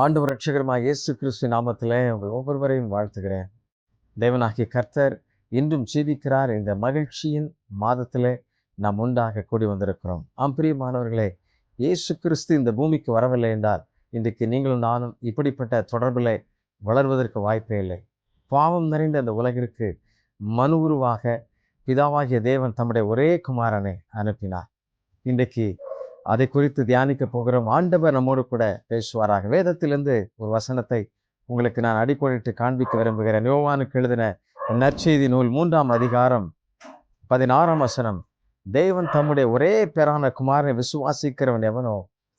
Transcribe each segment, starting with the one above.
ஆண்டு ரட்சகரமாக இயேசு கிறிஸ்து நாமத்தில் உங்கள் ஒவ்வொருவரையும் வாழ்த்துகிறேன். தேவனாகிய கர்த்தர் இன்றும் ஜீவிக்கிறார். இந்த மகிழ்ச்சியின் மாதத்திலே நாம் உண்டாக கூடி வந்திருக்கிறோம். ஆம் பிரியமானவர்களே இயேசு கிறிஸ்து இந்த பூமிக்கு வரவில்லை என்றால் இன்றைக்கு நீங்களும் நானும் இப்படிப்பட்ட தொடர்பில் வளர்வதற்கு வாய்ப்பே இல்லை. பாவம் நிறைந்த அந்த உலகிற்கு மனு உருவாக பிதாவாகிய தேவன் தம்முடைய ஒரே குமாரனை அனுப்பினார். இன்றைக்கு அதை குறித்து தியானிக்க போகிறோம் ஆண்டவர் நம்மோடு கூட பேசுவாராக. வேதத்திலிருந்து ஒரு வசனத்தை உங்களுக்கு நான் அடிக்கோடிட்டு காண்பிக்க விரும்புகிறேன். யோவானுக்கு எழுதின நற்செய்தி நூல் மூன்றாம் அதிகாரம் பதினாறாம் வசனம். தேவன் தம்முடைய ஒரே பேரான குமாரனை விசுவாசிக்கிறவன் எவனோ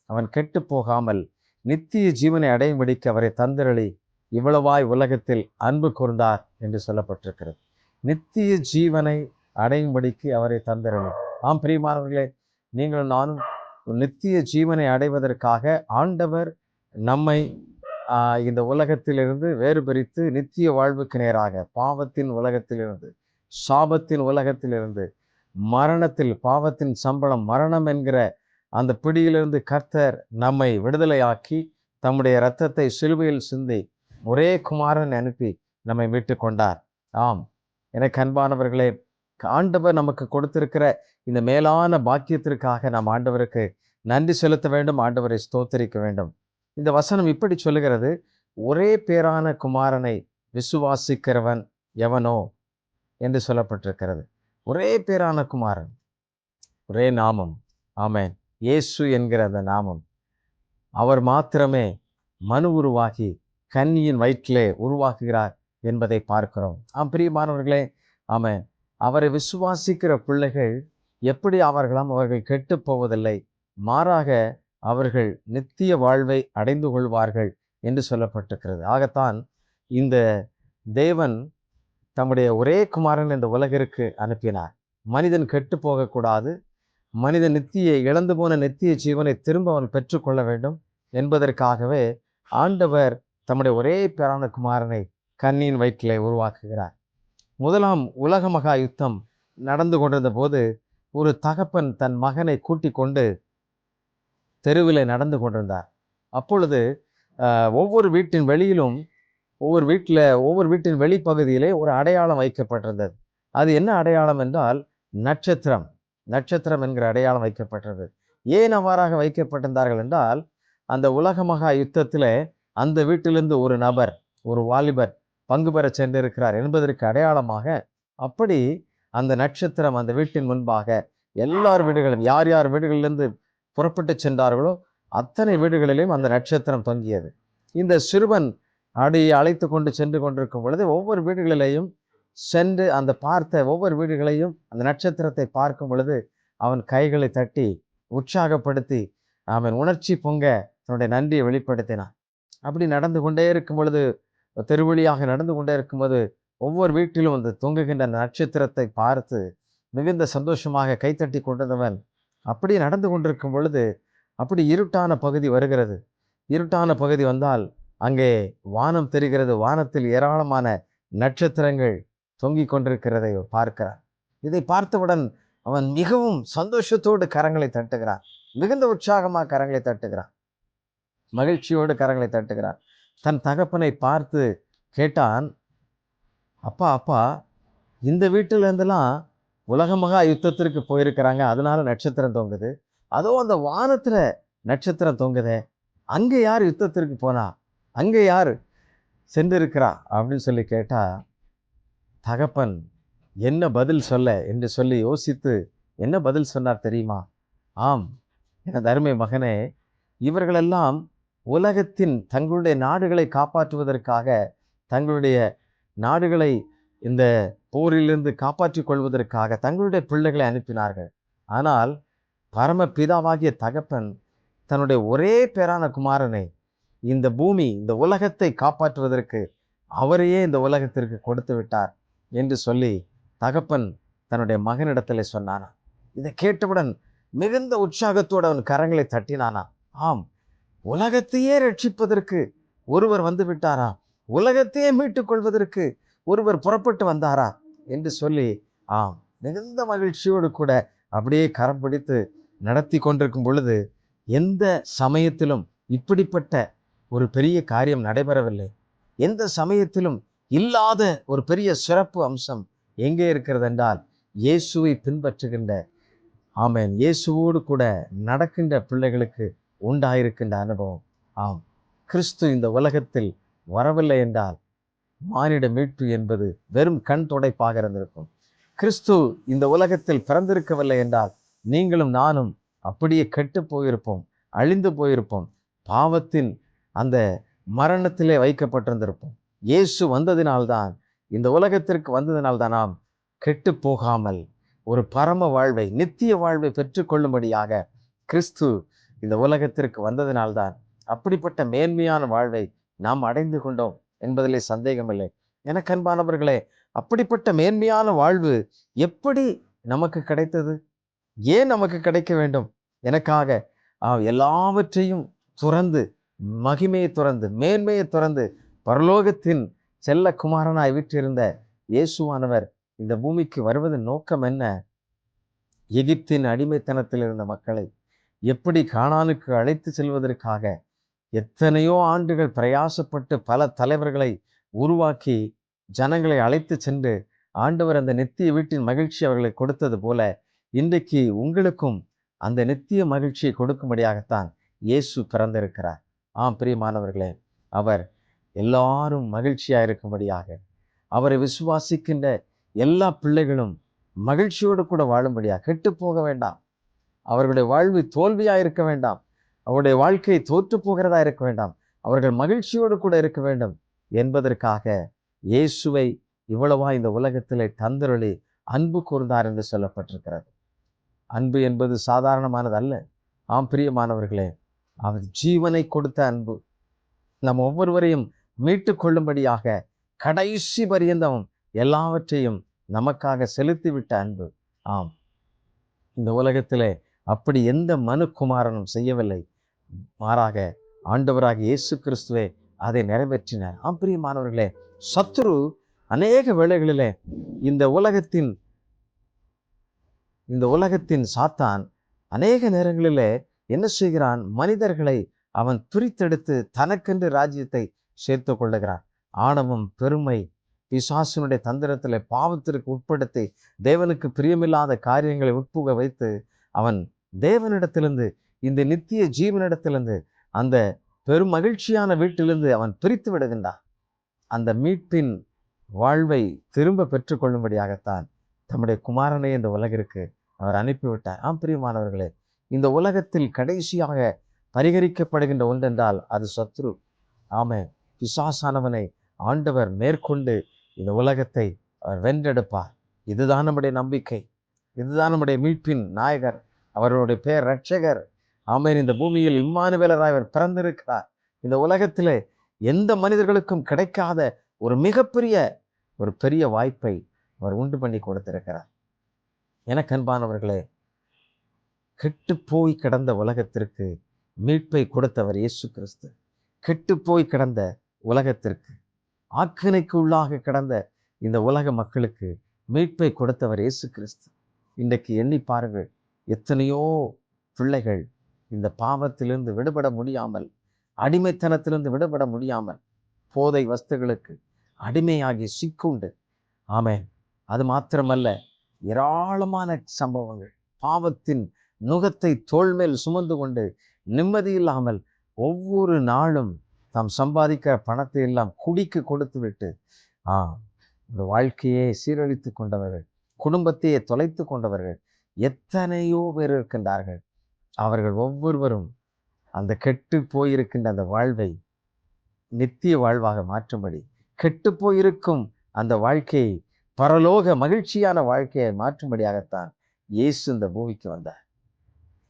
அவன் கெட்டு போகாமல் நித்திய ஜீவனை அடையும்படிக்கு அவரை தந்திரளி இவ்வளவாய் உலகத்தில் அன்பு கூர்ந்தார் என்று சொல்லப்பட்டிருக்கிறது. நித்திய ஜீவனை அடையும்படிக்கு அவரை தந்திரளி. ஆம் பிரியமானவர்களே நீங்களும் நானும் நித்திய ஜீவனை அடைவதற்காக ஆண்டவர் நம்மை இந்த உலகத்திலிருந்து வேறு பிரித்து நித்திய வாழ்வுக்கு நேராக பாவத்தின் உலகத்திலிருந்து சாபத்தின் உலகத்திலிருந்து மரணத்தில் பாவத்தின் சம்பளம் மரணம் என்கிற அந்த பிடியிலிருந்து கர்த்தர் நம்மை விடுதலையாக்கி தம்முடைய இரத்தத்தை சிலுவையில் சிந்தி ஒரே குமாரன் அனுப்பி நம்மை மீட்டு கொண்டார். ஆம். எனக்கு அன்பானவர்களே ஆண்டவர் நமக்கு கொடுத்திருக்கிற இந்த மேலான பாக்கியத்திற்காக நாம் ஆண்டவருக்கு நன்றி செலுத்த வேண்டும் ஆண்டவரை ஸ்தோத்தரிக்க வேண்டும். இந்த வசனம் இப்படி சொல்லுகிறது ஒரே பேரான குமாரனை விசுவாசிக்கிறவன் எவனோ? என்று சொல்லப்பட்டிருக்கிறது. ஒரே பேரான குமாரன் ஒரே நாமம். ஆமேன். இயேசு என்கிற அந்த நாமம். அவர் மாத்திரமே மனு உருவாகி கன்னியின் வயிற்றிலே உருவாக்குகிறார் என்பதை பார்க்கிறோம். ஆம் பிரியமானவர்களே ஆமென். அவரை விசுவாசிக்கிற பிள்ளைகள் எப்படி அவர்களாம் அவர்கள் கெட்டு போவதில்லை? மாறாக அவர்கள் நித்திய வாழ்வை அடைந்து கொள்வார்கள் என்று சொல்லப்பட்டிருக்கிறது. ஆகத்தான் இந்த தேவன் தம்முடைய ஒரே குமாரன் இந்த உலகிற்கு அனுப்பினார். மனிதன் கெட்டு போகக்கூடாது. மனிதன் நித்திய இழந்து போன நித்திய ஜீவனை திரும்ப அவன் பெற்றுக்கொள்ள வேண்டும் என்பதற்காகவே ஆண்டவர் தம்முடைய ஒரே பேரான குமாரனை கண்ணியின் வயிற்றிலே உருவாக்குகிறார். முதலாம் உலக மகா யுத்தம் நடந்து கொண்டிருந்த போது ஒரு தகப்பன் தன் மகனை கூட்டிக் கொண்டு தெருவில் நடந்து கொண்டிருந்தார். அப்பொழுது ஒவ்வொரு வீட்டின் வெளியிலும் ஒவ்வொரு வீட்டில் ஒவ்வொரு வீட்டின் வெளிப்பகுதியிலே ஒரு அடையாளம் வைக்கப்பட்டிருந்தது. அது என்ன அடையாளம் என்றால் நட்சத்திரம். நட்சத்திரம் என்கிற அடையாளம் வைக்கப்பட்டது ஏன் அவ்வாறாக வைக்கப்பட்டிருந்தார்கள் என்றால் அந்த உலக மகா யுத்தத்திலே அந்த வீட்டிலிருந்து ஒரு நபர் ஒரு வாலிபர் பங்கு பெற சென்றிருக்கிறார் என்பதற்கு அடையாளமாக அப்படி அந்த நட்சத்திரம் அந்த வீட்டின் முன்பாக எல்லார் வீடுகளும் யார் யார் வீடுகளிலிருந்து புறப்பட்டு சென்றார்களோ அத்தனை வீடுகளிலும் அந்த நட்சத்திரம் தொங்கியது. இந்த சிறுவன் அடியை அழைத்து கொண்டு சென்று கொண்டிருக்கும் பொழுது ஒவ்வொரு வீடுகளிலேயும் சென்று அந்த பார்த்த ஒவ்வொரு வீடுகளையும் அந்த நட்சத்திரத்தை பார்க்கும் பொழுது அவன் கைகளை தட்டி உற்சாகப்படுத்தி அவன் உணர்ச்சி பொங்க தன்னுடைய நன்றியை வெளிப்படுத்தினான். அப்படி நடந்து கொண்டே இருக்கும் பொழுது தெருவழியாக நடந்து கொண்டே இருக்கும்போது ஒவ்வொரு வீட்டிலும் வந்து தொங்குகின்ற நட்சத்திரத்தை பார்த்து மிகுந்த சந்தோஷமாக கைத்தட்டி கொண்டிருந்தவன் அப்படி நடந்து கொண்டிருக்கும் பொழுது அப்படி இருட்டான பகுதி வருகிறது. இருட்டான பகுதி வந்தால் அங்கே வானம் தெரிகிறது. வானத்தில் ஏராளமான நட்சத்திரங்கள் தொங்கிக் கொண்டிருக்கிறதை பார்க்கிறான். இதை பார்த்தவுடன் அவன் மிகவும் சந்தோஷத்தோடு கரங்களை தட்டுகிறான். மிகுந்த உற்சாகமாக கரங்களை தட்டுகிறான். மகிழ்ச்சியோடு கரங்களை தட்டுகிறான். தன் தகப்பனை பார்த்து கேட்டான் அப்பா அப்பா இந்த வீட்டில இருந்தெல்லாம் உலக மகா யுத்தத்திற்கு போயிருக்கிறாங்க. அதனால நட்சத்திரம் தொங்குது. அதோ அந்த வானத்துல நட்சத்திரம் தொங்குதே. அங்கே யார் யுத்தத்திற்கு போனா? அங்கே யார் சென்றிருக்கிறா? அப்படின்னு சொல்லி கேட்டால் தகப்பன் என்ன பதில் சொல்ல? என்று சொல்லி யோசித்து என்ன பதில் சொன்னார் தெரியுமா? ஆம் எனது அருமை மகனே இவர்களெல்லாம் உலகத்தின் தங்களுடைய நாடுகளை காப்பாற்றுவதற்காக தங்களுடைய நாடுகளை இந்த போரிலிருந்து காப்பாற்றிக் கொள்வதற்காக தங்களுடைய பிள்ளைகளை அனுப்பினார்கள். ஆனால் பரம பிதாவாகிய தகப்பன் தன்னுடைய ஒரே பேரான குமாரனை இந்த பூமி இந்த உலகத்தை காப்பாற்றுவதற்கு அவரையே இந்த உலகத்திற்கு கொடுத்து விட்டார் என்று சொல்லி தகப்பன் தன்னுடைய மகனிடத்தில் சொன்னானா இதை கேட்டவுடன் மிகுந்த உற்சாகத்தோடு அவன் கரங்களை தட்டினானா ஆம் உலகத்தையே ரட்சிப்பதற்கு ஒருவர் வந்து விட்டாரா? உலகத்தையே மீட்டுக் கொள்வதற்கு ஒருவர் புறப்பட்டு வந்தாரா? என்று சொல்லி ஆம் மிகுந்த மகிழ்ச்சியோடு கூட அப்படியே கரம் பிடித்து நடத்தி கொண்டிருக்கும் பொழுது எந்த சமயத்திலும் இப்படிப்பட்ட ஒரு பெரிய காரியம் நடைபெறவில்லை. எந்த சமயத்திலும் இல்லாத ஒரு பெரிய சிறப்பு அம்சம் எங்கே இருக்கிறது என்றால் இயேசுவை பின்பற்றுகின்ற ஆமேன் இயேசுவோடு கூட நடக்கின்ற பிள்ளைகளுக்கு உண்டாயிருக்கின்ற அனுபவம். ஆம் கிறிஸ்து இந்த உலகத்தில் வரவில்லை என்றால் மானிட மீட்பு என்பது வெறும் கண் துடைப்பாக இருந்திருக்கும். கிறிஸ்து இந்த உலகத்தில் பிறந்திருக்கவில்லை என்றால் நீங்களும் நானும் அப்படியே கெட்டு போயிருப்போம் அழிந்து போயிருப்போம் பாவத்தின் அந்த மரணத்திலே வைக்கப்பட்டிருந்திருப்போம். இயேசு வந்ததினால்தான் இந்த உலகத்திற்கு வந்ததினால்தான் நாம் கெட்டு போகாமல் ஒரு பரம வாழ்வை நித்திய வாழ்வை பெற்றுக்கொள்ளும்படியாக கிறிஸ்து இந்த உலகத்திற்கு வந்ததினால்தான் அப்படிப்பட்ட மேன்மையான வாழ்வை நாம் அடைந்து கொண்டோம் என்பதிலே சந்தேகமில்லை. எனக்கு அன்பானவர்களே அப்படிப்பட்ட மேன்மையான வாழ்வு எப்படி நமக்கு கிடைத்தது? ஏன் நமக்கு கிடைக்க வேண்டும்? எனக்காக எல்லாவற்றையும் துறந்து மகிமையை துறந்து மேன்மையை துறந்து பரலோகத்தின் செல்ல குமாரனாய் விட்டிருந்த இயேசுவானவர் இந்த பூமிக்கு வருவதன் நோக்கம் என்ன? எகிப்தின் அடிமைத்தனத்தில் இருந்த மக்களை எப்படி காணானுக்கு அழைத்து செல்வதற்காக எத்தனையோ ஆண்டுகள் பிரயாசப்பட்டு பல தலைவர்களை உருவாக்கி ஜனங்களை அழைத்து சென்று ஆண்டவர் அந்த நித்திய வீட்டின் மகிழ்ச்சி அவர்களை கொடுத்தது போல இன்றைக்கு உங்களுக்கும் அந்த நித்திய மகிழ்ச்சியை கொடுக்கும்படியாகத்தான் இயேசு பிறந்திருக்கிறார். ஆம் பிரியமானவர்களே அவர் எல்லாரும் மகிழ்ச்சியாக இருக்கும்படியாக அவரை விசுவாசிக்கின்ற எல்லா பிள்ளைகளும் மகிழ்ச்சியோடு கூட வாழும்படியாக கெட்டு போக வேண்டாம். அவர்களுடைய வாழ்வு தோல்வியா இருக்க வேண்டாம். அவருடைய வாழ்க்கை தோற்று போகிறதா இருக்க வேண்டாம். அவர்கள் மகிழ்ச்சியோடு கூட இருக்க வேண்டும். என்பதற்காக இயேசுவை இவ்வளவா இந்த உலகத்திலே தந்தருளி அன்பு கூர்ந்தார் என்று சொல்லப்பட்டிருக்கிறது. அன்பு என்பது சாதாரணமானது அல்ல. ஆம் பிரியமானவர்களே அவர் ஜீவனை கொடுத்த அன்பு. நம் ஒவ்வொருவரையும் மீட்டு கொள்ளும்படியாக கடைசி பரியந்தம் எல்லாவற்றையும் நமக்காக செலுத்திவிட்ட அன்பு. ஆம் இந்த உலகத்திலே அப்படி எந்த மனுக்குமாரனும் செய்யவில்லை. மாறாக ஆண்டவராக இயேசு கிறிஸ்துவே அதை நிறைவேற்றினார். ஆம் பிரியமானவர்களே அநேக வேளைகளிலே இந்த உலகத்தின் இந்த உலகத்தின் சாத்தான் அநேக நேரங்களிலே என்ன செய்கிறான்? மனிதர்களை அவன் துரித்தெடுத்து தனக்கென்று ராஜ்யத்தை சேர்த்து கொள்ளுகிறான். ஆணவம் பெருமை பிசாசினுடைய தந்திரத்தில் பாவத்திற்கு உட்படுத்தி தேவனுக்கு பிரியமில்லாத காரியங்களை உட்புக வைத்து அவன் தேவனிடத்திலிருந்து இந்த நித்திய ஜீவனிடத்திலிருந்து அந்த பெரும் மகிழ்ச்சியான வீட்டிலிருந்து அவன் பிரித்து விடுகின்றான். அந்த மீட்பின் வாழ்வை திரும்ப பெற்றுக்கொள்ளும்படியாகத்தான் தம்முடைய குமாரனை இந்த உலகிற்கு அவர் அனுப்பிவிட்டார். ஆம் பிரியமானவர்களே இந்த உலகத்தில் கடைசியாக பரிகரிக்கப்படுகின்ற ஒன்றென்றால் அது சத்ரு. ஆமே பிசாசானவனை ஆண்டவர் மேற்கொண்டு இந்த உலகத்தை அவர் வென்றெடுப்பார். இதுதான் நம்முடைய நம்பிக்கை. இதுதான் நம்முடைய மீட்பின் நாயகர் அவருடைய பேர் ரட்சகர் ஆமேன். இந்த பூமியில் இம்மானுவேலராய் அவர் பிறந்திருக்கிறார். இந்த உலகத்திலே எந்த மனிதர்களுக்கும் கிடைக்காத ஒரு மிகப்பெரிய ஒரு பெரிய வாய்ப்பை அவர் உண்டு பண்ணி கொடுத்திருக்கிறார். எனக்கு அன்பானவர்களே கெட்டு போய் கிடந்த உலகத்திற்கு மீட்பை கொடுத்தவர் இயேசு கிறிஸ்து. கெட்டு போய் கிடந்த உலகத்திற்கு ஆக்கினைக்கு உள்ளாக கிடந்த இந்த உலக மக்களுக்கு மீட்பை கொடுத்தவர் இயேசு கிறிஸ்து. இன்றைக்கு எண்ணி பாருங்கள் எத்தனையோ பிள்ளைகள் இந்த பாவத்திலிருந்து விடுபட முடியாமல் அடிமைத்தனத்திலிருந்து விடுபட முடியாமல் போதை வஸ்துகளுக்கு அடிமையாகி சிக்குண்டு. ஆமேன். அது மாத்திரமல்ல ஏராளமான சம்பவங்கள். பாவத்தின் நுகத்தை தோள்மேல் சுமந்து கொண்டு நிம்மதி இல்லாமல் ஒவ்வொரு நாளும் தாம் சம்பாதிக்கிற பணத்தை எல்லாம் குடிக்கு கொடுத்து விட்டு ஆ இந்த வாழ்க்கையை சீரழித்து கொண்டவர்கள். குடும்பத்தையே தொலைத்து கொண்டவர்கள் எத்தனையோ பேர் இருக்கின்றார்கள். அவர்கள் ஒவ்வொருவரும் அந்த கெட்டு போயிருக்கின்ற அந்த வாழ்வை நித்திய வாழ்வாக மாற்றும்படி கெட்டு போயிருக்கும் அந்த வாழ்க்கையை பரலோக மகிழ்ச்சியான வாழ்க்கையை மாற்றும்படியாகத்தான் இயேசு இந்த பூமிக்கு வந்தார்.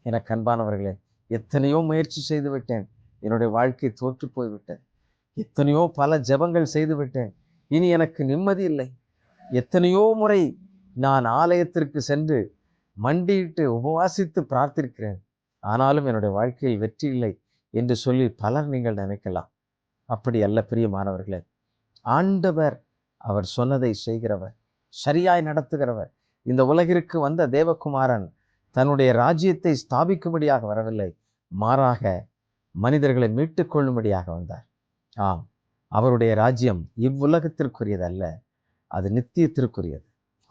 என கண்பானவர்களே எத்தனையோ முயற்சி செய்து விட்டேன் என்னுடைய வாழ்க்கை தோற்று போய்விட்டேன் எத்தனையோ பல ஜெபங்கள் செய்துவிட்டேன். இனி எனக்கு நிம்மதி இல்லை. எத்தனையோ முறை நான் ஆலயத்திற்கு சென்று மண்டியிட்டு உபவாசித்து பிரார்த்திருக்கிறேன் ஆனாலும் என்னுடைய வாழ்க்கையில் வெற்றி இல்லை என்று சொல்லி பலர் நீங்கள் நினைக்கலாம். அப்படி அல்ல பிரியமானவர்களே. ஆண்டவர் அவர் சொன்னதை செய்கிறவர் சரியாய் நடத்துகிறவர். இந்த உலகிற்கு வந்த தேவகுமாரன் தன்னுடைய ராஜ்யத்தை ஸ்தாபிக்கும்படியாக வரவில்லை மாறாக மனிதர்களை மீட்டுக் கொள்ளும்படியாக வந்தார். ஆம் அவருடைய ராஜ்யம் இவ்வுலகத்திற்குரியதல்ல அது நித்தியத்திற்குரியது.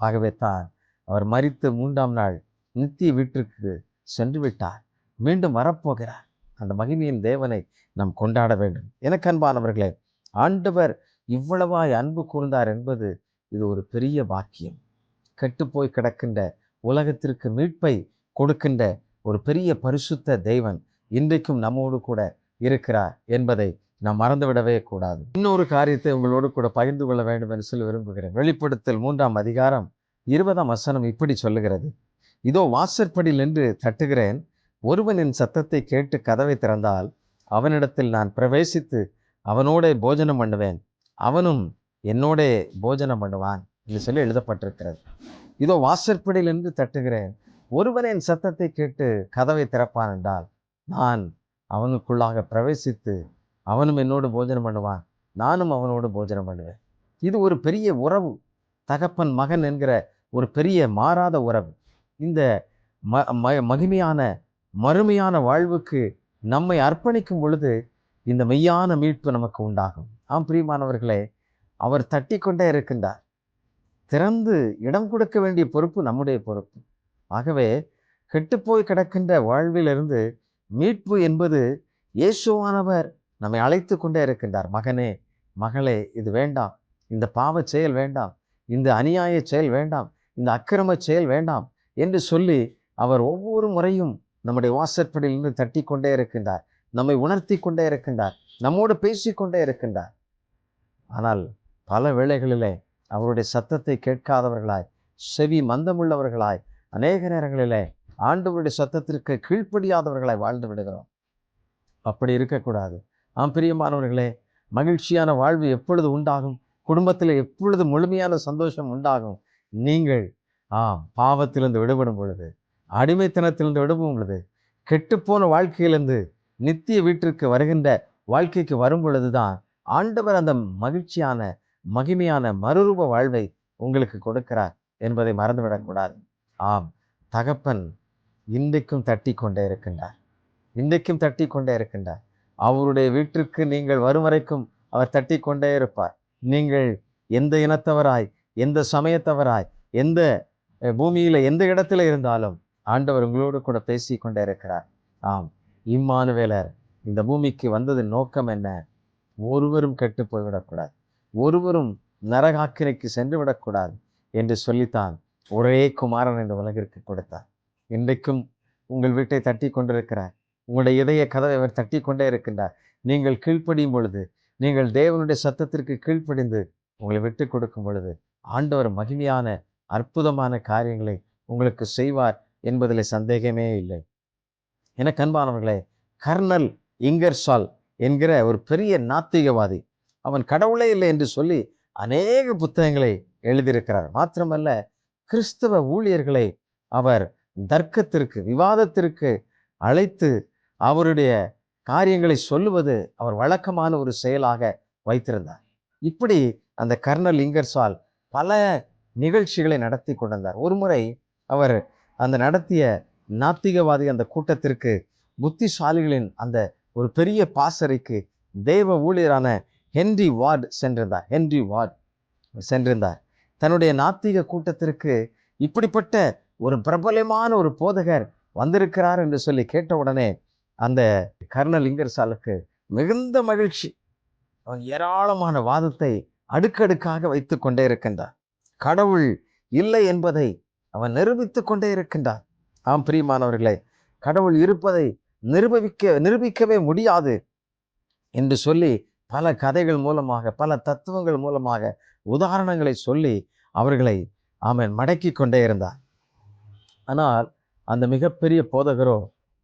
ஆகவே தான் அவர் மறித்து மூன்றாம் நாள் நித்திய வீட்டிற்கு சென்று விட்டார். மீண்டும் வரப்போகிறார். அந்த மகிமையின் தேவனை நாம் கொண்டாட வேண்டும். எனக்கு அன்பானவர்களே ஆண்டவர் இவ்வளவாய் அன்பு கூர்ந்தார் என்பது இது ஒரு பெரிய பாக்கியம். கெட்டுப்போய் கிடக்கின்ற உலகத்திற்கு மீட்பை கொடுக்கின்ற ஒரு பெரிய பரிசுத்த தெய்வன் இன்றைக்கும் நம்மோடு கூட இருக்கிறார் என்பதை நாம் மறந்துவிடவே கூடாது. இன்னொரு காரியத்தை உங்களோடு கூட பகிர்ந்து கொள்ள வேண்டும் என்று சொல்லி விரும்புகிறேன். வெளிப்படுத்தல் மூன்றாம் அதிகாரம் இருபதாம் வசனம் இப்படி சொல்லுகிறது. இதோ வாசற்படியில் நின்று தட்டுகிறேன். ஒருவன் என் சத்தத்தை கேட்டு கதவை திறந்தால் அவனிடத்தில் நான் பிரவேசித்து அவனோடே போஜனம் பண்ணுவேன். அவனும் என்னோடே போஜனம் பண்ணுவான் என்று சொல்லி எழுதப்பட்டிருக்கிறது. இதோ வாசற்படியில் நின்று தட்டுகிறேன். ஒருவன் என் சத்தத்தை கேட்டு கதவை திறப்பான் என்றால் நான் அவனுக்குள்ளாக பிரவேசித்து அவனும் என்னோடு போஜனம் பண்ணுவான். நானும் அவனோடு போஜனம் பண்ணுவேன். இது ஒரு பெரிய உறவு. தகப்பன் மகன் என்கிற ஒரு பெரிய மாறாத உறவு. இந்த ம ம- மகிமையான மறுமையான வாழ்வுக்கு நம்மை அர்ப்பணிக்கும் பொழுது இந்த மெய்யான மீட்பு நமக்கு உண்டாகும். ஆம் பிரியமானவர்களே அவர் தட்டி கொண்டே இருக்கின்றார். திறந்து இடம் கொடுக்க வேண்டிய பொறுப்பு நம்முடைய பொறுப்பு. ஆகவே கெட்டுப்போய் கிடக்கின்ற வாழ்விலிருந்து மீட்பு என்பது இயேசுவானவர் நம்மை அழைத்து கொண்டே இருக்கின்றார். மகனே மகளே இது வேண்டாம். இந்த பாவச் செயல் வேண்டாம். இந்த அநியாய செயல் வேண்டாம். இந்த அக்கிரம செயல் வேண்டாம் என்று சொல்லி அவர் ஒவ்வொரு முறையும் நம்முடைய வாசற்படியிலிருந்து தட்டி கொண்டே இருக்கின்றார். நம்மை உணர்த்தி கொண்டே இருக்கின்றார். நம்மோடு பேசிக்கொண்டே இருக்கின்றார். ஆனால் பல வேளைகளிலே அவருடைய சத்தத்தை கேட்காதவர்களாய் செவி மந்தமுள்ளவர்களாய் அநேக நேரங்களிலே ஆண்டவருடைய சத்தத்திற்கு கீழ்ப்படியாதவர்களாய் வாழ்ந்து விடுகிறோம். அப்படி இருக்கக்கூடாது. ஆம் பிரியமானவர்களே மகிழ்ச்சியான வாழ்வு எப்பொழுது உண்டாகும்? குடும்பத்தில் எப்பொழுது முழுமையான சந்தோஷம் உண்டாகும்? நீங்கள் ஆம் பாவத்திலிருந்து விடுபடும் பொழுது அடிமைத்தனத்திலிருந்து விடுபடும் பொழுது கெட்டுப்போன வாழ்க்கையிலிருந்து நித்திய வீட்டிற்கு வருகின்ற வாழ்க்கைக்கு வரும் பொழுதுதான் ஆண்டவர் அந்த மகிழ்ச்சியான மகிமையான மறுரூப வாழ்வை உங்களுக்கு கொடுக்கிறார் என்பதை மறந்துவிடக்கூடாது ஆம் தகப்பன் இன்றைக்கும் தட்டி கொண்டே இருக்கின்றார். இன்றைக்கும் தட்டி கொண்டே இருக்கின்றார். அவருடைய வீட்டிற்கு நீங்கள் வரும் வரைக்கும் அவர் தட்டி கொண்டே இருப்பார். நீங்கள் எந்த இனத்தவராய் எந்த சமயத்தவராய் எந்த பூமியில் எந்த இடத்துல இருந்தாலும் ஆண்டவர் உங்களோடு கூட பேசி கொண்டே இருக்கிறார். ஆம் இம்மானுவேலர் இந்த பூமிக்கு வந்ததின் நோக்கம் என்ன? ஒருவரும் கெட்டு போய்விடக்கூடாது. ஒருவரும் நரகாக்கினைக்கு சென்று விடக்கூடாது என்று சொல்லித்தான் ஒரே குமாரன் இந்த உலகிற்கு கொடுத்தார். இன்றைக்கும் உங்கள் வீட்டை தட்டி கொண்டிருக்கிறார் உங்களுடைய இதய கதவை அவர் தட்டி கொண்டே இருக்கின்றார். நீங்கள் கீழ்ப்படியும் பொழுது நீங்கள் தேவனுடைய சத்தத்திற்கு கீழ்ப்படிந்து உங்களை விட்டு கொடுக்கும் பொழுது ஆண்டவர் மகிமையான அற்புதமான காரியங்களை உங்களுக்கு செய்வார் என்பதில் சந்தேகமே இல்லை. என கண்பானவர்களே கர்னல் இங்கர்சால் என்கிற ஒரு பெரிய நாத்திகவாதி அவன் கடவுளே இல்லை என்று சொல்லி அநேக புத்தகங்களை எழுதியிருக்கிறார். மாத்திரமல்ல கிறிஸ்தவ ஊழியர்களை அவர் தர்க்கத்திற்கு விவாதத்திற்கு அழைத்து அவருடைய காரியங்களை சொல்லுவது அவர் வழக்கமான ஒரு செயலாக வைத்திருந்தார். இப்படி அந்த கர்னல் இங்கர்சால் பல நிகழ்ச்சிகளை நடத்தி கொண்டிருந்தார். ஒரு முறை அவர் அந்த நடத்திய நாத்திகவாதி அந்த கூட்டத்திற்கு புத்திசாலிகளின் அந்த ஒரு பெரிய பாசறைக்கு தேவ ஊழியரான ஹென்றி வார்டு சென்றிருந்தார். ஹென்றி வார்டு சென்றிருந்தார். தன்னுடைய நாத்திக கூட்டத்திற்கு இப்படிப்பட்ட ஒரு பிரபலமான ஒரு போதகர் வந்திருக்கிறார் என்று சொல்லி கேட்ட உடனே அந்த கர்ணலிங்கர் சாலுக்கு மிகுந்த மகிழ்ச்சி. அவன் ஏராளமான வாதத்தை அடுக்கடுக்காக வைத்து கொண்டே இருக்கின்றார் கடவுள் இல்லை என்பதை அவன் நிரூபித்து கொண்டே இருக்கின்றான். ஆம் பிரியமானவர்களே கடவுள் இருப்பதை நிரூபிக்க நிரூபிக்கவே முடியாது என்று சொல்லி பல கதைகள் மூலமாக பல தத்துவங்கள் மூலமாக உதாரணங்களை சொல்லி அவர்களை அவன் மடக்கி கொண்டே இருந்தார் ஆனால் அந்த மிகப்பெரிய போதகரோ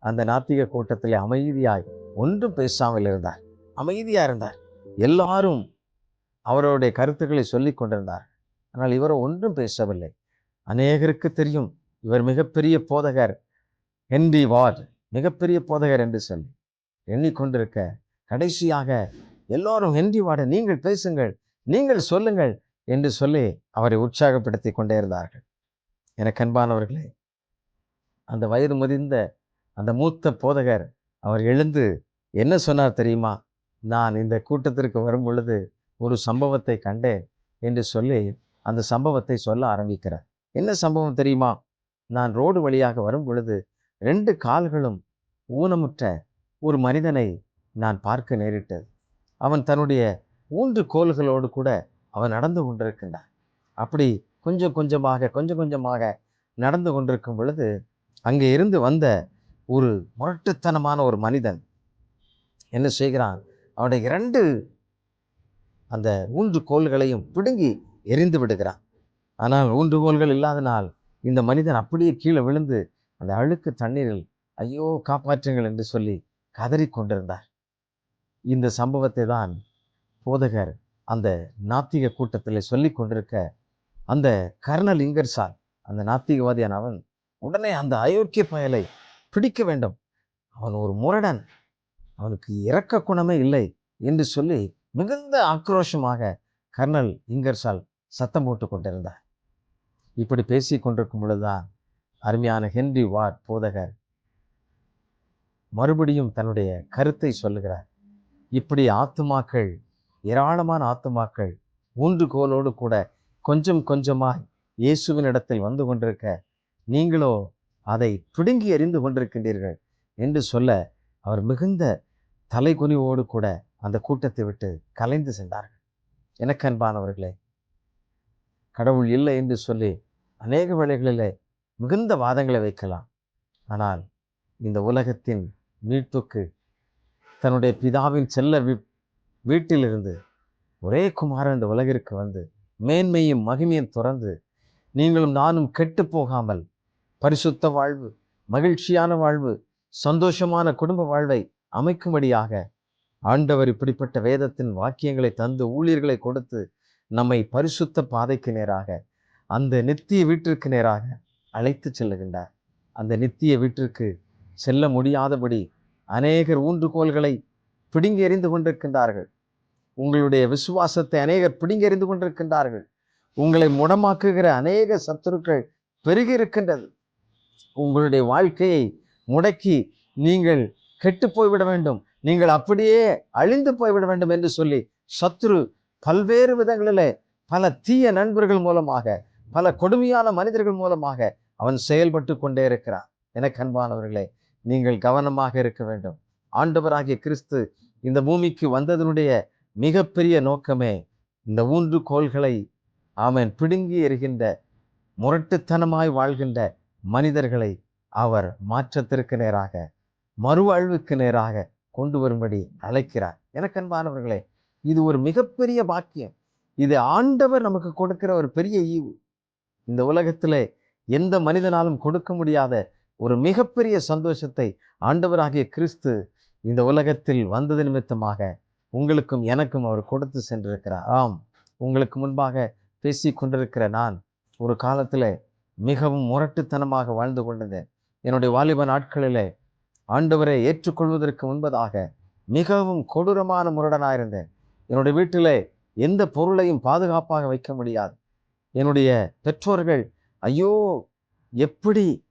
அந்த நாத்திக கூட்டத்தில் அமைதியாய் ஒன்றும் பேசாமல் இருந்தார். அமைதியா இருந்தார். எல்லாரும் அவருடைய கருத்துக்களை சொல்லிக் கொண்டிருந்தார். ஆனால் இவர் ஒன்றும் பேசவில்லை. அநேகருக்கு தெரியும் இவர் மிகப்பெரிய போதகர். ஹென்றி வார்ட் மிகப்பெரிய போதகர் என்று சொல்லி எண்ணிக்கொண்டிருக்க கடைசியாக எல்லாரும் ஹென்றி வார்டை நீங்கள் பேசுங்கள் நீங்கள் சொல்லுங்கள் என்று சொல்லி அவரை உற்சாகப்படுத்தி கொண்டே இருந்தார்கள். எனக்கு அன்பானவர்களே அந்த வயது முதிர்ந்த அந்த மூத்த போதகர் அவர் எழுந்து என்ன சொன்னார் தெரியுமா? நான் இந்த கூட்டத்திற்கு வரும் பொழுது ஒரு சம்பவத்தை கண்டேன் என்று சொல்லி அந்த சம்பவத்தை சொல்ல ஆரம்பிக்கிறார். என்ன சம்பவம் தெரியுமா? நான் ரோடு வழியாக வரும் பொழுது ரெண்டு கால்களும் ஊனமுற்ற ஒரு மனிதனை நான் பார்க்க நேரிட்டது. அவன் தன்னுடைய ஊன்று கோல்களோடு கூட அவன் நடந்து கொண்டிருக்கின்றான். அப்படி கொஞ்சம் கொஞ்சமாக கொஞ்சம் கொஞ்சமாக நடந்து கொண்டிருக்கும் பொழுது அங்கே இருந்து வந்த ஒரு முரட்டுத்தனமான ஒரு மனிதன். என்ன செய்கிறான்? அவனுடைய இரண்டு அந்த ஊன்று கோல்களையும் பிடுங்கி எரிந்து விடுகிறான். ஆனால் ஊன்றுகோல்கள் இல்லாதனால் இந்த மனிதன் அப்படியே கீழே விழுந்து அந்த அழுக்கு தண்ணீரில் ஐயோ காப்பாற்றுங்கள் என்று சொல்லி கதறிக் கொண்டிருந்தார் இந்த சம்பவத்தை தான் போதகர் அந்த நாத்திக கூட்டத்தில் சொல்லி கொண்டிருக்க அந்த கர்னல் இங்கர்சால் அந்த நாத்திகவாதியான அவன் உடனே அந்த அயோக்கிய பயலை பிடிக்க வேண்டும். அவன் ஒரு முரடன். அவனுக்கு இரக்க குணமே இல்லை என்று சொல்லி மிகுந்த ஆக்ரோஷமாக கர்னல் இங்கர்சால் சத்தம் போட்டு கொண்டிருந்தார். இப்படி பேசி கொண்டிருக்கும் பொழுதுதான் அருமையான ஹென்றி வார்ட் போதகர் மறுபடியும் தன்னுடைய கருத்தை சொல்லுகிறார். இப்படி ஆத்துமாக்கள் ஏராளமான ஆத்துமாக்கள் ஊன்றுகோலோடு கூட கொஞ்சம் கொஞ்சமாய் இயேசுவின் இடத்தில் வந்து கொண்டிருக்க நீங்களோ அதை பிடுங்கி எறிந்து கொண்டிருக்கின்றீர்கள் என்று சொல்ல அவர் மிகுந்த தலைகுனிவோடு கூட அந்த கூட்டத்தை விட்டு கலைந்து சென்றார்கள். எனக்கு அன்பானவர்களே கடவுள் இல்லை என்று சொல்லி அநேக வேளைகளிலே மிகுந்த வாதங்களை வைக்கலாம். ஆனால் இந்த உலகத்தின் மீட்புக்கு தன்னுடைய பிதாவின் செல்ல வீ வீட்டிலிருந்து ஒரே குமாரன் இந்த உலகிற்கு வந்து மேன்மையும் மகிமையும் துறந்து நீங்களும் நானும் கெட்டு போகாமல் பரிசுத்த வாழ்வு மகிழ்ச்சியான வாழ்வு சந்தோஷமான குடும்ப வாழ்வை அமைக்கும்படியாக ஆண்டவர் இப்படிப்பட்ட வேதத்தின் வாக்கியங்களை தந்து ஊழியர்களை கொடுத்து நம்மை பரிசுத்த பாதைக்கு நேராக அந்த நித்திய வீட்டிற்கு நேராக அழைத்து செல்லுகின்றார். அந்த நித்திய வீட்டிற்கு செல்ல முடியாதபடி அநேகர் ஊன்றுகோல்களை பிடுங்கி எறிந்து கொண்டிருக்கின்றார்கள். உங்களுடைய விசுவாசத்தை அநேகர் பிடுங்கி எறிந்து கொண்டிருக்கின்றார்கள். உங்களை முடமாக்குகிற அநேக சத்துருக்கள் பெருகி இருக்கின்றது. உங்களுடைய வாழ்க்கையை முடக்கி நீங்கள் கெட்டு போய்விட வேண்டும். நீங்கள் அப்படியே அழிந்து போய்விட வேண்டும் என்று சொல்லி சத்ரு பல்வேறு விதங்களிலே பல தீய நண்பர்கள் மூலமாக பல கொடுமையான மனிதர்கள் மூலமாக அவன் செயல்பட்டு கொண்டே இருக்கிறான். எனக்கு அன்பானவர்களே நீங்கள் கவனமாக இருக்க வேண்டும். ஆண்டவராகிய கிறிஸ்து இந்த பூமிக்கு வந்ததனுடைய மிகப்பெரிய நோக்கமே இந்த ஊன்று கோள்களை அவன் பிடுங்கி எறிகின்ற முரட்டுத்தனமாய் வாழ்கின்ற மனிதர்களை அவர் மாற்றத்திற்கு நேராக மறுவாழ்வுக்கு நேராக கொண்டு வரும்படி அழைக்கிறார். எனக்கு அன்பானவர்களே இது ஒரு மிகப்பெரிய பாக்கியம். இது ஆண்டவர் நமக்கு கொடுக்கிற ஒரு பெரிய ஈவு. இந்த உலகத்திலே எந்த மனிதனாலும் கொடுக்க முடியாத ஒரு மிகப்பெரிய சந்தோஷத்தை ஆண்டவராகிய கிறிஸ்து இந்த உலகத்தில் வந்தது நிமித்தமாக உங்களுக்கும் எனக்கும் அவர் கொடுத்து சென்றிருக்கிறார். ஆம் உங்களுக்கு முன்பாக பேசி கொண்டிருக்கிற நான் ஒரு காலத்தில் மிகவும் முரட்டுத்தனமாக வாழ்ந்து கொண்டிருந்தேன் என்னுடைய வாலிப நாட்களிலே ஆண்டவரை ஏற்றுக்கொள்வதற்கு முன்பதாக மிகவும் கொடூரமான முரடனாக இருந்தேன். என்னுடைய வீட்டிலே எந்த பொருளையும் பாதுகாப்பாக வைக்க முடியாது. என்னுடைய பெற்றோர்கள் ஐயோ எப்படி?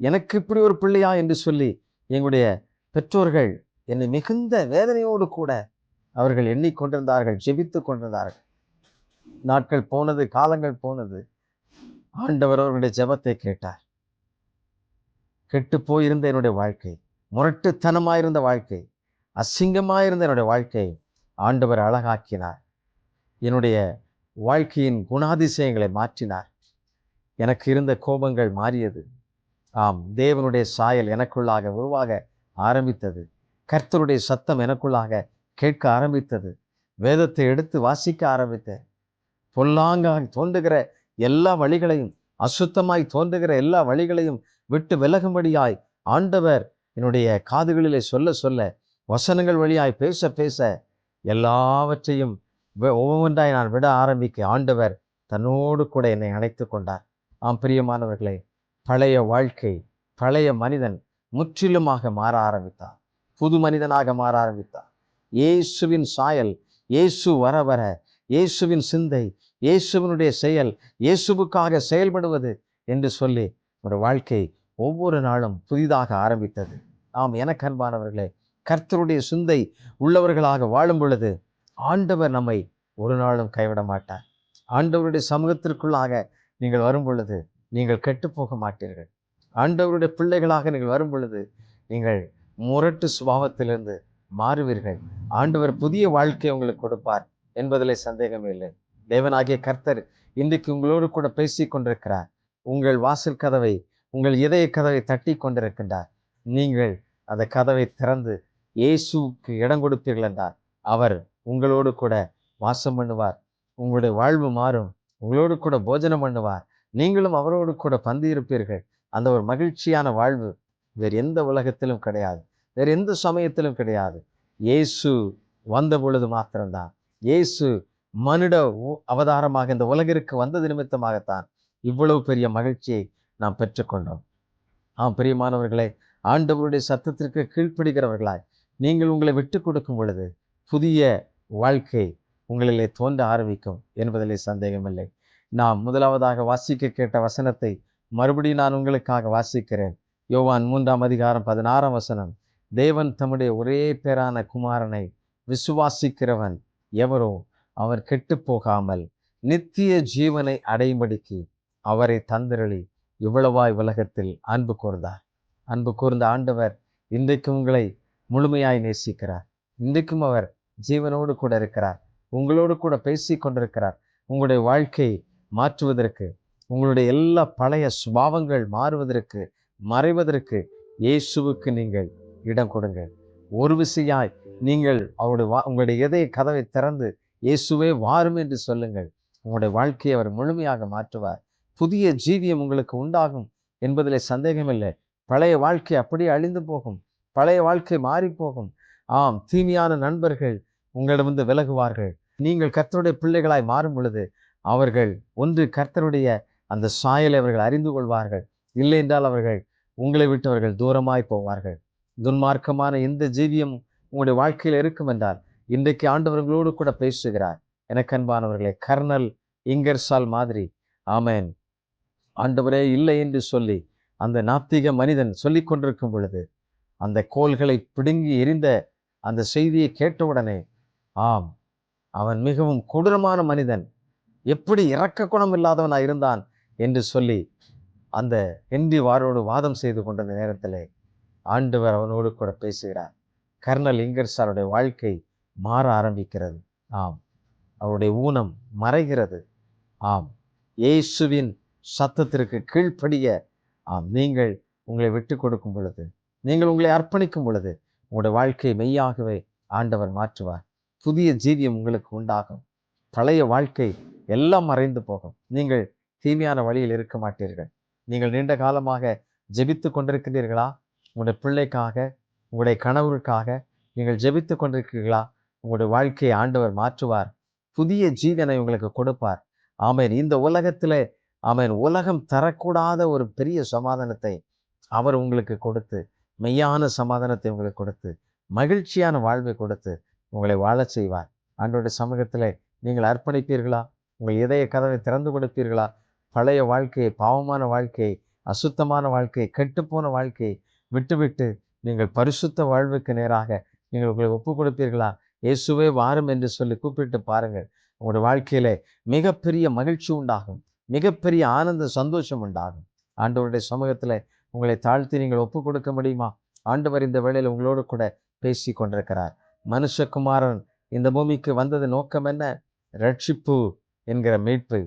எனக்கு இப்படி ஒரு பிள்ளையா? என்று சொல்லி எங்களுடைய பெற்றோர்கள் என்னை மிகுந்த வேதனையோடு கூட அவர்கள் எண்ணிக்கொண்டிருந்தார்கள் ஜெபித்து கொண்டிருந்தார்கள். நாட்கள் போனது காலங்கள் போனது. ஆண்டவர் அவர்களுடைய ஜெபத்தை கேட்டார். கெட்டு போயிருந்த என்னுடைய வாழ்க்கை முரட்டுத்தனமாயிருந்த வாழ்க்கை அசிங்கமாயிருந்த என்னுடைய வாழ்க்கை ஆண்டவர் அழகாக்கினார். என்னுடைய வாழ்க்கையின் குணாதிசயங்களை மாற்றினார். எனக்கு இருந்த கோபங்கள் மாறியது. ஆம் தேவனுடைய சாயல் எனக்குள்ளாக உருவாக ஆரம்பித்தது. கர்த்தருடைய சத்தம் எனக்குள்ளாக கேட்க ஆரம்பித்தது. வேதத்தை எடுத்து வாசிக்க ஆரம்பித்தேன். பொல்லாங்க தோன்றுகிற எல்லா வழிகளையும் அசுத்தமாய் தோன்றுகிற எல்லா வழிகளையும் விட்டு விலகும்படியாய் ஆண்டவர் என்னுடைய காதுகளிலே சொல்ல சொல்ல வசனங்கள் வழியாய் பேச பேச எல்லாவற்றையும் ஒவ்வொன்றாய் நான் விட ஆரம்பிக்க ஆண்டவர் தன்னோடு கூட என்னை அழைத்து கொண்டார். ஆம் பிரியமானவர்களே பழைய வாழ்க்கை பழைய மனிதன் முற்றிலுமாக மாற ஆரம்பித்தார். புது மனிதனாக மாற ஆரம்பித்தார். இயேசுவின் சாயல் இயேசு வர வர இயேசுவின் சிந்தை இயேசுவினுடைய செயல் இயேசுவுக்காக செயல்படுவது என்று சொல்லி ஒரு வாழ்க்கை ஒவ்வொரு நாளும் புதிதாக ஆரம்பித்தது. ஆம் எனக்கு அன்பானவர்களே கர்த்தருடைய சிந்தை உள்ளவர்களாக வாழும் பொழுது ஆண்டவர் நம்மை ஒரு நாளும் கைவிட மாட்டார். ஆண்டவருடைய சமூகத்திற்குள்ளாக நீங்கள் வரும் பொழுது நீங்கள் கெட்டு போக மாட்டீர்கள். ஆண்டவருடைய பிள்ளைகளாக நீங்கள் வரும் பொழுது நீங்கள் முரட்டு சுபாவத்திலிருந்து மாறுவீர்கள். ஆண்டவர் புதிய வாழ்க்கை உங்களுக்கு கொடுப்பார் என்பதில் சந்தேகமே இல்லை தேவனாகிய கர்த்தர் இன்றைக்கு உங்களோடு கூட பேசி கொண்டிருக்கிறார். உங்கள் வாசல் கதவை உங்கள் இதய கதவை தட்டி கொண்டிருக்கின்றார். நீங்கள் அந்த கதவை திறந்து இயேசுவுக்கு இடம் கொடுப்பீர்கள் என்றார். அவர் உங்களோடு கூட வாசம் பண்ணுவார். உங்களுடைய வாழ்வு மாறும். உங்களோடு கூட போஜனம் பண்ணுவார். நீங்களும் அவரோடு கூட பந்து இருப்பீர்கள் அந்த ஒரு மகிழ்ச்சியான வாழ்வு வேறு எந்த உலகத்திலும் கிடையாது. வேறு எந்த சமயத்திலும் கிடையாது. இயேசு வந்த பொழுது மாத்திரம்தான். இயேசு மனித உ- அவதாரமாக இந்த உலகிற்கு வந்தது நிமித்தமாகத்தான் இவ்வளவு பெரிய மகிழ்ச்சியை நாம் பெற்றுக்கொண்டோம். ஆம் பிரியமானவர்களே ஆண்டவருடைய சத்தத்திற்கு கீழ்ப்படுகிறவர்களாய் நீங்கள் உங்களை விட்டு கொடுக்கும் பொழுது புதிய வாழ்க்கை உங்களிலே தோன்ற ஆரம்பிக்கும் என்பதிலே சந்தேகமில்லை. நாம் முதலாவதாக வாசிக்க கேட்ட வசனத்தை மறுபடியும் நான் உங்களுக்காக வாசிக்கிறேன். யோவான் மூன்றாம் அதிகாரம் பதினாறாம் வசனம் தேவன் தம்முடைய ஒரே பேரான குமாரனை விசுவாசிக்கிறவன் எவரோ அவர் கெட்டுப் போகாமல் நித்திய ஜீவனை அடையும்படிக்கு அவரை தந்திரளி இவ்வளவாய் உலகத்தில் அன்பு கூர்ந்தார். அன்பு கூர்ந்த ஆண்டவர் இன்றைக்கும் உங்களை முழுமையாய் நேசிக்கிறார். இன்றைக்கும் அவர் ஜீவனோடு கூட இருக்கிறார். உங்களோடு கூட பேசி கொண்டிருக்கிறார். உங்களுடைய வாழ்க்கையை மாற்றுவதற்கு உங்களுடைய எல்லா பழைய சுபாவங்கள் மாறுவதற்கு மறைவதற்கு இயேசுவுக்கு நீங்கள் இடம் கொடுங்கள். ஒரு விசையாய் நீங்கள் அவருடைய வா உங்களுடைய இதய கதவை திறந்து இயேசுவே வாரும் என்று சொல்லுங்கள். உங்களுடைய வாழ்க்கையை அவர் முழுமையாக மாற்றுவார். புதிய ஜீவியம் உங்களுக்கு உண்டாகும் என்பதில் சந்தேகமில்லை. பழைய வாழ்க்கை அப்படியே அழிந்து போகும். பழைய வாழ்க்கை மாறி போகும் ஆம் தீமையான நண்பர்கள் உங்களிடமிருந்து விலகுவார்கள். நீங்கள் கர்த்தருடைய பிள்ளைகளாய் மாறும் பொழுது அவர்கள் ஒன்று கர்த்தருடைய அந்த சாயலை அவர்கள் அறிந்து கொள்வார்கள். இல்லை என்றால் அவர்கள் உங்களை விட்டு அவர்கள் தூரமாய் போவார்கள். துன்மார்க்கமான எந்த ஜீவியம் உங்களுடைய வாழ்க்கையில் இருக்கும் என்றால் இன்றைக்கு ஆண்டவர்களோடு கூட பேசுகிறார். எனக்கு அன்பானவர்களே கர்னல் இங்கர்சால் மாதிரி. ஆமேன். ஆண்டவரே இல்லை என்று சொல்லி அந்த நாத்திக மனிதன் சொல்லி கொண்டிருக்கும் பொழுது அந்த கோள்களை பிடுங்கி எரிந்த அந்த செய்தியை கேட்டவுடனே ஆம் அவன் மிகவும் கொடூரமான மனிதன். எப்படி இறக்க குணம் இல்லாதவனாக இருந்தான் என்று சொல்லி அந்த ஹென்றி வாரோடு வாதம் செய்து கொண்ட நேரத்திலே ஆண்டவர் அவனோடு கூட பேசுகிறார். கர்னல் இங்கர்சாருடைய வாழ்க்கை மாற ஆரம்பிக்கிறது. ஆம். அவருடைய ஊனம் மறைகிறது. ஆம். இயேசுவின் சத்தத்திற்கு கீழ்ப்படிய ஆம் நீங்கள் உங்களை விட்டு கொடுக்கும் பொழுது நீங்கள் உங்களை அர்ப்பணிக்கும் பொழுது உங்களுடைய வாழ்க்கையை மெய்யாகவே ஆண்டவர் மாற்றுவார். புதிய ஜீவியம் உங்களுக்கு உண்டாகும். பழைய வாழ்க்கை எல்லாம் மறைந்து போகும். நீங்கள் தீமையான வழியில் இருக்க மாட்டீர்கள். நீங்கள் நீண்ட காலமாக ஜெபித்து கொண்டிருக்கிறீர்களா? உங்களுடைய பிள்ளைக்காக உங்களுடைய கனவுக்காக நீங்கள் ஜெபித்து கொண்டிருக்கிறீர்களா? உங்களுடைய வாழ்க்கையை ஆண்டவர் மாற்றுவார். புதிய ஜீவனை உங்களுக்கு கொடுப்பார். ஆமேன். இந்த உலகத்தில் ஆமேன் உலகம் தரக்கூடாத ஒரு பெரிய சமாதானத்தை அவர் உங்களுக்கு கொடுத்து மெய்யான சமாதானத்தை உங்களுக்கு கொடுத்து மகிழ்ச்சியான வாழ்வை கொடுத்து உங்களை வாழச் செய்வார். ஆண்டோடைய சமூகத்தில் நீங்கள் அர்ப்பணிப்பீர்களா? உங்கள் இதய கதவை திறந்து கொடுப்பீர்களா? பழைய வாழ்க்கையை பாவமான வாழ்க்கையை அசுத்தமான வாழ்க்கையை கெட்டுப்போன வாழ்க்கையை விட்டுவிட்டு நீங்கள் பரிசுத்த வாழ்வுக்கு நேராக நீங்கள் உங்களை ஒப்பு கொடுப்பீர்களா இயேசுவே வாரம் என்று சொல்லி கூப்பிட்டு பாருங்கள். உங்களுடைய வாழ்க்கையிலே மிகப்பெரிய மகிழ்ச்சி உண்டாகும். மிகப்பெரிய ஆனந்த சந்தோஷம் உண்டாகும். ஆண்டவருடைய சமூகத்தில் உங்களை தாழ்த்தி நீங்கள் ஒப்பு கொடுக்க முடியுமா? ஆண்டவர் இந்த வேளையில் உங்களோடு கூட பேசி கொண்டிருக்கிறார். மனுஷகுமாரன் இந்த பூமிக்கு வந்தது நோக்கம் என்ன? ரட்சிப்பு என்கிற மீட்பு.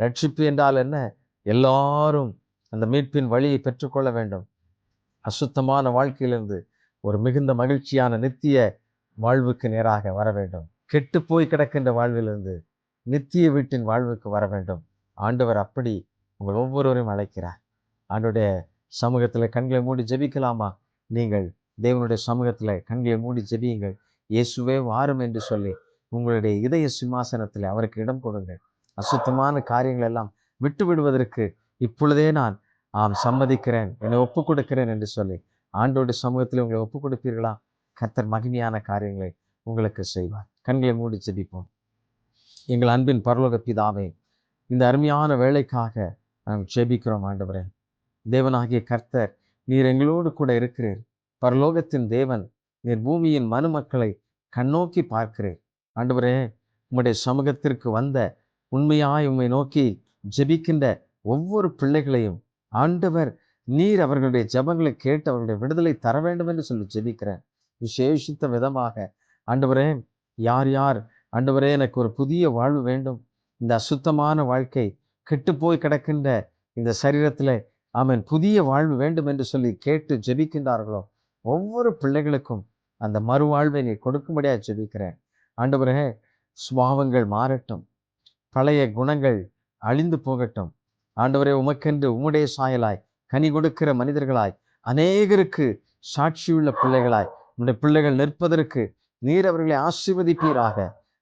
ரட்சிப்பு என்றால் என்ன? எல்லாரும் அந்த மீட்பின் வழியை பெற்றுக்கொள்ள வேண்டும். அசுத்தமான வாழ்க்கையிலிருந்து ஒரு மிகுந்த மகிழ்ச்சியான நித்திய வாழ்வுக்கு நேராக வர வேண்டும். கெட்டு போய் கிடக்கின்ற வாழ்விலிருந்து நித்திய வீட்டின் வாழ்வுக்கு வர வேண்டும். ஆண்டவர் அப்படி உங்கள் ஒவ்வொருவரையும் அழைக்கிறார். ஆண்டுடைய சமூகத்தில் கண்களை மூடி ஜெபிக்கலாமா? நீங்கள் தேவனுடைய சமூகத்தில் கண்களை மூடி ஜெபியுங்கள். இயேசுவே வாரும் என்று சொல்லி உங்களுடைய இதய சிம்மாசனத்தில் அவருக்கு இடம் கொடுங்கள். அசுத்தமான காரியங்கள் எல்லாம் விட்டு விடுவதற்கு இப்பொழுதே நான் ஆம் சம்மதிக்கிறேன். என்னை ஒப்பு கொடுக்கிறேன் என்று சொல்லி ஆண்டோடைய சமூகத்தில் உங்களை ஒப்பு கொடுப்பீர்களா கர்த்தர் மகிமையான காரியங்களை உங்களுக்கு செய்வார். கண்களை மூடி ஜெபிப்போம். எங்கள் அன்பின் பரலோக பிதாவே இந்த அருமையான வேலைக்காக நாங்கள் ஜெபிக்கிறோம் ஆண்டவரே. தேவனாகிய கர்த்தர் நீர் எங்களோடு கூட இருக்கிறீர். பரலோகத்தின் தேவன் நீர் பூமியின் மனுமக்களை கண்ணோக்கி பார்க்கிறீர். ஆண்டவரே உம்முடைய சமூகத்திற்கு வந்த உண்மையாய் உண்மை நோக்கி ஜெபிக்கின்ற ஒவ்வொரு பிள்ளைகளையும் ஆண்டவர் நீர் அவர்களுடைய ஜெபங்களை கேட்டு அவர்களுடைய விடுதலை தர வேண்டும் என்று சொல்லி ஜெபிக்கிறேன். விசேஷித்த விதமாக ஆண்டவரே யார் யார்? ஆண்டவரே எனக்கு ஒரு புதிய வாழ்வு வேண்டும். இந்த அசுத்தமான வாழ்க்கை கெட்டுப்போய் கிடக்கின்ற இந்த சரீரத்தில் அவன் புதிய வாழ்வு வேண்டும் என்று சொல்லி கேட்டு ஜெபிக்கின்றார்களோ ஒவ்வொரு பிள்ளைகளுக்கும் அந்த மறுவாழ்வை நீ கொடுக்கும்படியாக ஜெபிக்கிறேன். ஆண்டவரே சுபாவங்கள் மாறட்டும். பழைய குணங்கள் அழிந்து போகட்டும். ஆண்டவரே உமக்கென்று உம்முடைய சாயலாய் கனி கொடுக்கிற மனிதர்களாய் அநேகருக்கு சாட்சியுள்ள பிள்ளைகளாய் உம்முடைய பிள்ளைகள் நிற்பதற்கு நீர் அவர்களை ஆசீர்வதிப்பீராக.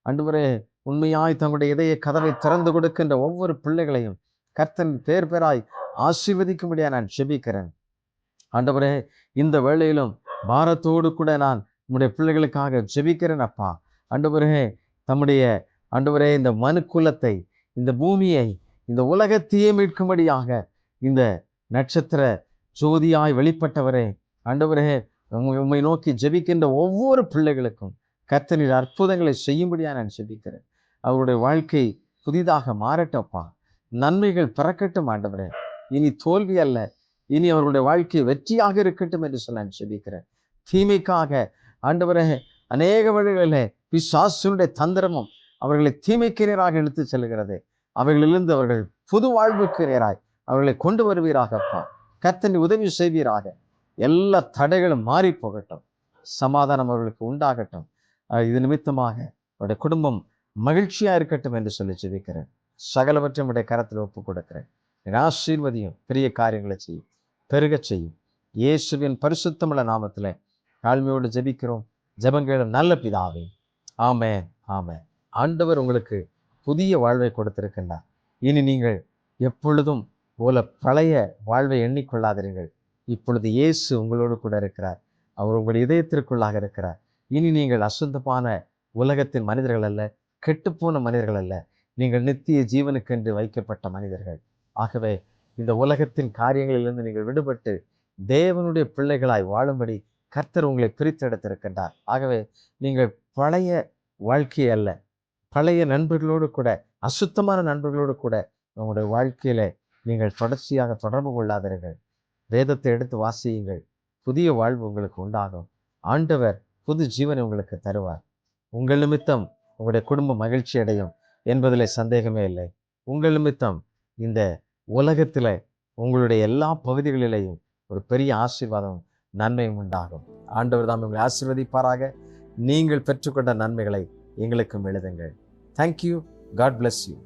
அன்றுவரே உண்மையாய் தங்களுடைய இதய கதவை திறந்து கொடுக்கின்ற ஒவ்வொரு பிள்ளைகளையும் கர்த்தன் பேர் பேராய் ஆசீர்வதிக்கும்படியா நான் செபிக்கிறேன். ஆண்டவரே இந்த வேளையிலும் பாரத்தோடு கூட நான் உம்முடைய பிள்ளைகளுக்காக ஜெபிக்கிறேன் அப்பா. அண்டவரே தம்முடைய அண்டவரே இந்த மனு குலத்தை இந்த பூமியை இந்த உலகத்தையே மீட்கும்படியாக இந்த நட்சத்திர ஜோதியாய் வெளிப்பட்டவரே அண்டவரே உம்மை- உம்மை நோக்கி ஜெபிக்கின்ற ஒவ்வொரு பிள்ளைகளுக்கும் கர்த்தனில் அற்புதங்களை செய்யும்படியா நான் ஜெபிக்கிறேன். அவருடைய வாழ்க்கை புதிதாக மாறட்டப்பா நன்மைகள் பிறக்கட்டும் ஆண்டவரே. இனி தோல்வி அல்ல. இனி அவர்களுடைய வாழ்க்கை வெற்றியாக இருக்கட்டும் என்று சொல்ல நான் ஜெபிக்கிறேன். தீமைக்காக ஆண்டவரே அநேக வழிகளிலே பிசாசுடைய தந்திரமும் அவர்களை தீமைக்கு நேராக எடுத்து செல்கிறது. அவர்களிலிருந்து அவர்கள் புது வாழ்வுக்கு நேராய் அவர்களை கொண்டு வருவீராகப்பா. கர்த்தனை உதவி செய்வீராக. எல்லா தடைகளும் மாறி போகட்டும். சமாதானம் அவர்களுக்கு உண்டாகட்டும். இது நிமித்தமாக அவருடைய குடும்பம் மகிழ்ச்சியா இருக்கட்டும் என்று சொல்லி ஜெபிக்கிறேன். சகலவற்றையும் உடைய கரத்தில் ஒப்பு கொடுக்கிறேன். ஆசீர்வதியும் பெரிய காரியங்களை செய்யும் பெருகச் செய்யும். இயேசுவின் பரிசுத்தமுள்ள நாமத்தில் தாழ்மையோடு ஜெபிக்கிறோம். ஜெபங்களும் நல்ல பிதாவே. ஆமே ஆமே ஆண்டவர் உங்களுக்கு புதிய வாழ்வை கொடுத்திருக்கின்றார். இனி நீங்கள் எப்பொழுதும் போல பழைய வாழ்வை எண்ணிக்கொள்ளாதீர்கள் இப்பொழுது இயேசு உங்களோடு கூட இருக்கிறார். அவர் உங்கள் இதயத்திற்குள்ளாக இருக்கிறார். இனி நீங்கள் அசுத்தமான உலகத்தின் மனிதர்கள் அல்ல கெட்டுப்போன மனிதர்கள் அல்ல. நீங்கள் நித்திய ஜீவனுக்கென்று வைக்கப்பட்ட மனிதர்கள். ஆகவே இந்த உலகத்தின் காரியங்களிலிருந்து நீங்கள் விடுபட்டு தேவனுடைய பிள்ளைகளாய் வாழும்படி கர்த்தர் உங்களை பிரித்தெடுத்திருக்கின்றார். ஆகவே நீங்கள் பழைய வாழ்க்கை அல்ல பழைய நண்பர்களோடு கூட அசுத்தமான நண்பர்களோடு கூட உங்களுடைய வாழ்க்கையில நீங்கள் தொடர்ச்சியாக தொடர்பு கொள்ளாதீர்கள். வேதத்தை எடுத்து வாசியுங்கள். புதிய வாழ்வு உங்களுக்கு உண்டாகும். ஆண்டவர் புது ஜீவனை உங்களுக்கு தருவார். உங்கள் நிமித்தம் உங்களுடைய குடும்பம் மகிழ்ச்சி அடையும் என்பதில் சந்தேகமே இல்லை. உங்கள் நிமித்தம் இந்த உலகத்தில் உங்களுடைய எல்லா பகுதிகளிலேயும் ஒரு பெரிய ஆசீர்வாதம் நன்மையும் உண்டாகும். ஆண்டவர் தாம் உங்களை ஆசீர்வதிப்பாராக. நீங்கள் பெற்றுக்கொண்ட நன்மைகளை எங்களுக்கும் எழுதுங்கள். Thank you God bless you